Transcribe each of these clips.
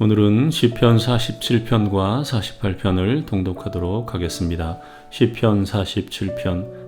오늘은 시편 47편과 48편을 동독하도록 하겠습니다. 시편 47편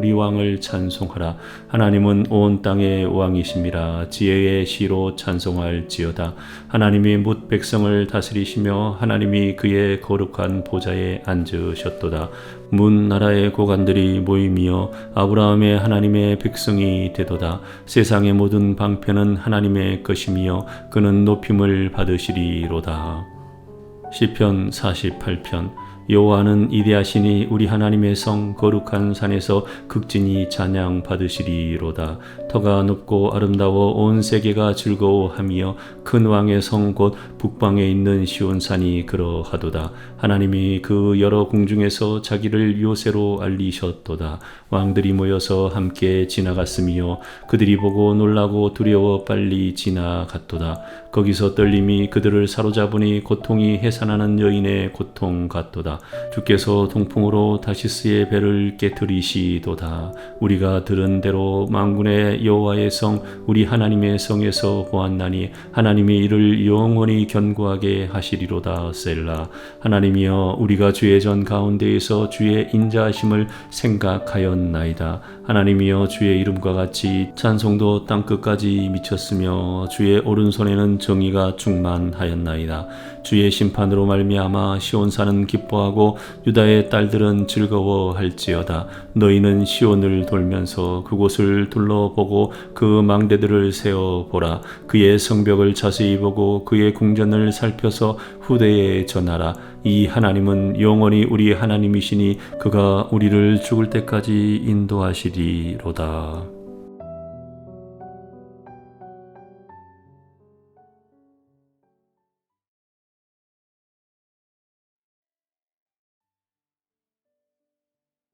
우리 왕을 찬송하라. 하나님은 온 땅의 왕이심이라 지혜의 시로 찬송할지어다. 하나님이 뭇 백성을 다스리시며 하나님이 그의 거룩한 보좌에 앉으셨도다. 문 나라의 고관들이 모임이여 아브라함의 하나님의 백성이 되도다. 세상의 모든 방편은 하나님의 것이며 그는 높임을 받으시리로다. 시편 48편 여호와는 이대하시니 우리 하나님의 성 거룩한 산에서 극진히 찬양 받으시리로다. 터가 높고 아름다워 온 세계가 즐거워하며 큰 왕의 성 곧 북방에 있는 시온산이 그러하도다. 하나님이 그 여러 궁중에서 자기를 요새로 알리셨도다. 왕들이 모여서 함께 지나갔으며 그들이 보고 놀라고 두려워 빨리 지나갔도다. 거기서 떨림이 그들을 사로잡으니 고통이 해산하는 여인의 고통 같도다 주께서 동풍으로 다시스의 배를 깨뜨리시도다. 우리가 들은 대로 망군의 여호와의 성 우리 하나님의 성에서 보았나니 하나님이 이를 영원히 견고하게 하시리로다 셀라. 하나님이여 우리가 주의 전 가운데에서 주의 인자하심을 생각하였나이다. 하나님이여 주의 이름과 같이 찬송도 땅 끝까지 미쳤으며 주의 오른손에는 정의가 충만하였나이다. 주의 심판으로 말미암아 시온산은 기뻐하고 유다의 딸들은 즐거워할지어다. 너희는 시온을 돌면서 그곳을 둘러보고 그 망대들을 세어 보라. 그의 성벽을 자세히 보고 그의 궁전을 살펴서 후대에 전하라. 이 하나님은 영원히 우리 하나님이시니 그가 우리를 죽을 때까지 인도하시리로다